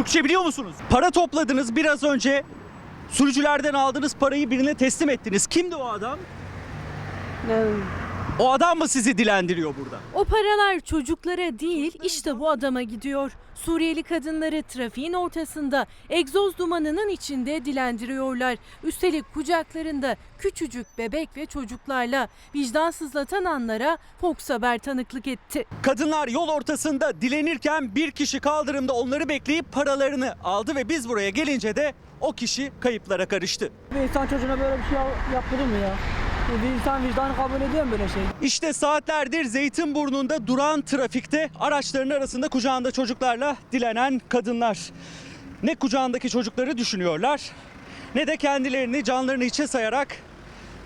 Türkçe biliyor musunuz? Para topladınız biraz önce. Sürücülerden aldığınız parayı birine teslim ettiniz. Kimdi o adam? O adam mı sizi dilendiriyor burada? O paralar çocuklara değil işte bu adama gidiyor. Suriyeli kadınları trafiğin ortasında egzoz dumanının içinde dilendiriyorlar. Üstelik kucaklarında küçücük bebek ve çocuklarla vicdansızlatan anlara Fox Haber tanıklık etti. Kadınlar yol ortasında dilenirken bir kişi kaldırımda onları bekleyip paralarını aldı ve biz buraya gelince de o kişi kayıplara karıştı. Bir insan çocuğuna böyle bir şey yap- yapılır mı ya? Bir insan vicdanı kabul ediyor mu böyle şey? İşte saatlerdir Zeytinburnu'nda duran trafikte araçların arasında kucağında çocuklarla dilenen kadınlar. Ne kucağındaki çocukları düşünüyorlar ne de kendilerini canlarını içe sayarak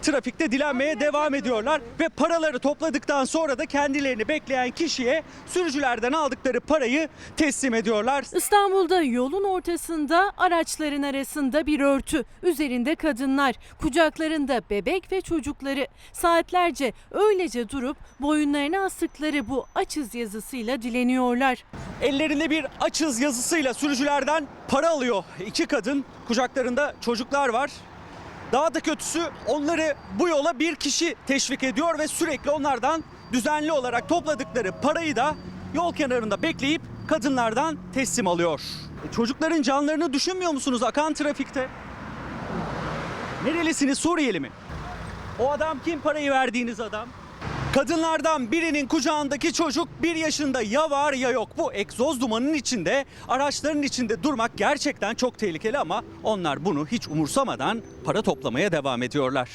trafikte dilenmeye devam ediyorlar ve paraları topladıktan sonra da kendilerini bekleyen kişiye sürücülerden aldıkları parayı teslim ediyorlar. İstanbul'da yolun ortasında araçların arasında bir örtü. Üzerinde kadınlar, kucaklarında bebek ve çocukları. Saatlerce öylece durup boyunlarına astıkları bu açız yazısıyla dileniyorlar. Ellerinde bir açız yazısıyla sürücülerden para alıyor. İki kadın kucaklarında çocuklar var. Daha da kötüsü onları bu yola bir kişi teşvik ediyor ve sürekli onlardan düzenli olarak topladıkları parayı da yol kenarında bekleyip kadınlardan teslim alıyor. E, çocukların canlarını düşünmüyor musunuz akan trafikte? Nerelisiniz Suriyeli mi? O adam kim parayı verdiğiniz adam? Kadınlardan birinin kucağındaki çocuk bir yaşında ya var ya yok. Bu egzoz dumanın içinde, araçların içinde durmak gerçekten çok tehlikeli ama onlar bunu hiç umursamadan para toplamaya devam ediyorlar.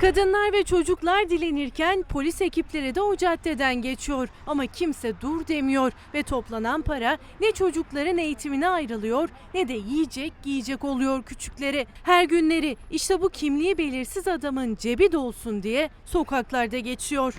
Kadınlar ve çocuklar dilenirken polis ekipleri de o caddeden geçiyor. Ama kimse dur demiyor ve toplanan para ne çocukların eğitimine ayrılıyor ne de yiyecek giyecek oluyor küçükleri. Her günleri işte bu kimliği belirsiz adamın cebi dolsun diye sokaklarda geçiyor.